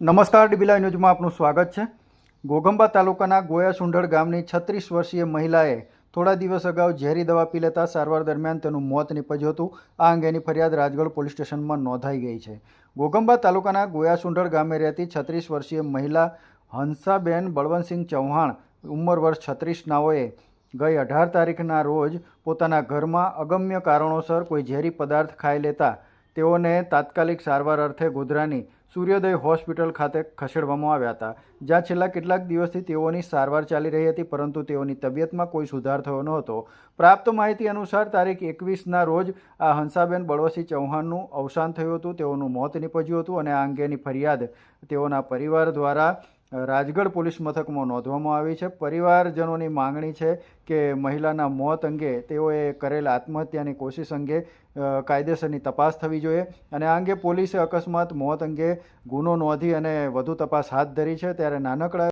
નમસ્કાર ડીબીલા ન્યૂઝમાં આપનું સ્વાગત છે. ગોગંબા તાલુકાના ગોયા સુંઢળ ગામની છત્રીસ વર્ષીય મહિલાએ થોડા દિવસ અગાઉ ઝેરી દવા પી લેતા સારવાર દરમિયાન તેનું મોત નીપજ્યું હતું. આ અંગેની ફરિયાદ રાજગઢ પોલીસ સ્ટેશનમાં નોંધાઈ ગઈ છે. ગોગંબા તાલુકાના ગોયા સુંઢળ ગામે રહેતી છત્રીસ વર્ષીય મહિલા હંસાબેન બળવંતસિંહ ચૌહાણ ઉંમર વર્ષ છત્રીસ નાઓએ ગઈ અઢાર તારીખના રોજ પોતાના ઘરમાં અગમ્ય કારણોસર કોઈ ઝેરી પદાર્થ ખાઈ લેતા તેઓને તાત્કાલિક સારવાર અર્થે ગોધરાની સૂર્યોદય હોસ્પિટલ ખાતે ખસેડવામાં આવ્યા હતા. જ્યાં છેલ્લા કેટલાક દિવસથી તેઓની સારવાર ચાલી રહી હતી, પરંતુ તેઓની તબિયતમાં કોઈ સુધાર થયો નહોતો પ્રાપ્ત માહિતી અનુસાર, તારીખ એકવીસના રોજ આ હંસાબેન બળવસી ચૌહાણનું અવસાન થયું હતું. તેઓનું મોત નીપજ્યું હતું અને આ અંગેની ફરિયાદ તેઓના પરિવાર દ્વારા રાજગઢ પોલીસ મથકમાં નોંધવામાં આવી છે. પરિવારજનોની માંગણી છે કે મહિલાના મોત અંગે તેઓએ કરેલ આત્મહત્યાની કોશિશ અંગે કાયદેસરની તપાસ થવી જોઈએ અને આ અંગે પોલીસે અકસ્માત, મોત અંગે ગુનો નોંધી અને વધુ તપાસ હાથ ધરી છે. ત્યારે નાનકડા